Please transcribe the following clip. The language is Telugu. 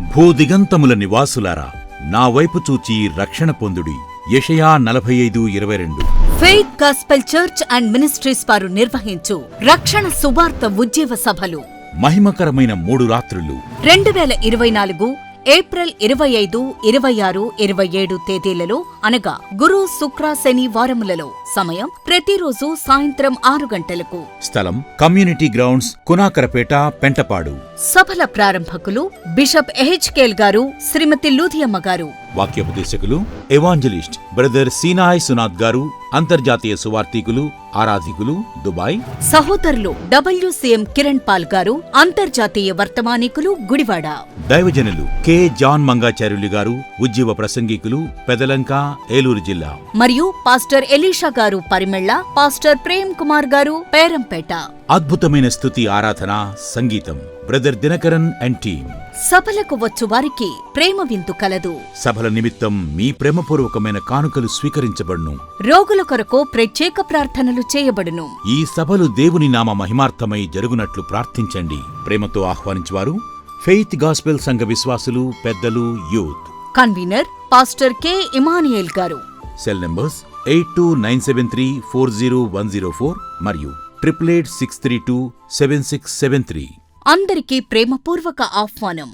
భూదిగంతముల నివాసులారా నా వైపు చూచి రక్షణ పొందుడి. యెషయా నలభై ఐదు ఇరవై రెండు faith gospel church and ministries వారు నిర్వహించు రక్షణ సువార్త ఉజ్జీవ సభలు. మహిమకరమైన మూడు రాత్రులు. రెండు వేల ఇరవై నాలుగు ఏప్రిల్ ఇరవై ఐదు ఇరవై ఆరు ఇరవై ఏడు తేదీలలో అనగా గురు శుక్ర శని వారములలో సమయం ప్రతిరోజు సాయంత్రం ఆరు గంటలకు. స్థలం కమ్యూనిటీ గ్రౌండ్స్ కునాకరపేట పెంటపాడు. సభల ప్రారంభకులు బిషప్ ఎహెచ్కేల్ గారు శ్రీమతి లూధియమ్మ గారు. వాక్యోపదేశకులు ఎవాంజలిస్ట్ బ్రదర్ సీనాయ్ సునాథ్ గారు అంతర్జాతీయ సువార్థికులు ఆరాధికులు దుబాయ్. సహోదరులు డబ్ల్యూసీఎం కిరణ్ పాల్ గారు అంతర్జాతీయ వర్తమానికులు గుడివాడ. దైవజనులు కె. జాన్ మంగాచార్యులు గారు ఉజ్జీవ ప్రసంగికులు పెదలంక ఏలూరు జిల్లా. మరియు పాస్టర్ ఎలీషా గారు పరిమెళ్ళ పాస్టర్ ప్రేమ్ కుమార్ గారు పేరంపేట. అద్భుతమైన స్థుతి ఆరాధన సంగీతం. Brother Dinakaran and team. సభలకు వచ్చు వారికి ప్రేమ విందు కలదు. సభల నిమిత్తం మీ ప్రేమపూర్వకమైన కానుకలు స్వీకరించబడును. రోగుల కొరకు ప్రత్యేక ప్రార్థనలు చేయబడును. ఈ సభలు దేవుని నామ మహిమార్థమై జరుగునట్లు ప్రార్థించండి. ప్రేమతో ఆహ్వానించువారు ఫెయిత్ గాస్పెల్ సంఘ విశ్వాసులు పెద్దలు youth. Convener pastor K. Emmanuel గారు. Cell numbers eight two nine seven three four zero one zero four మరియు triple eight six three two seven six seven three. అందరికీ ప్రేమపూర్వక ఆహ్వానం.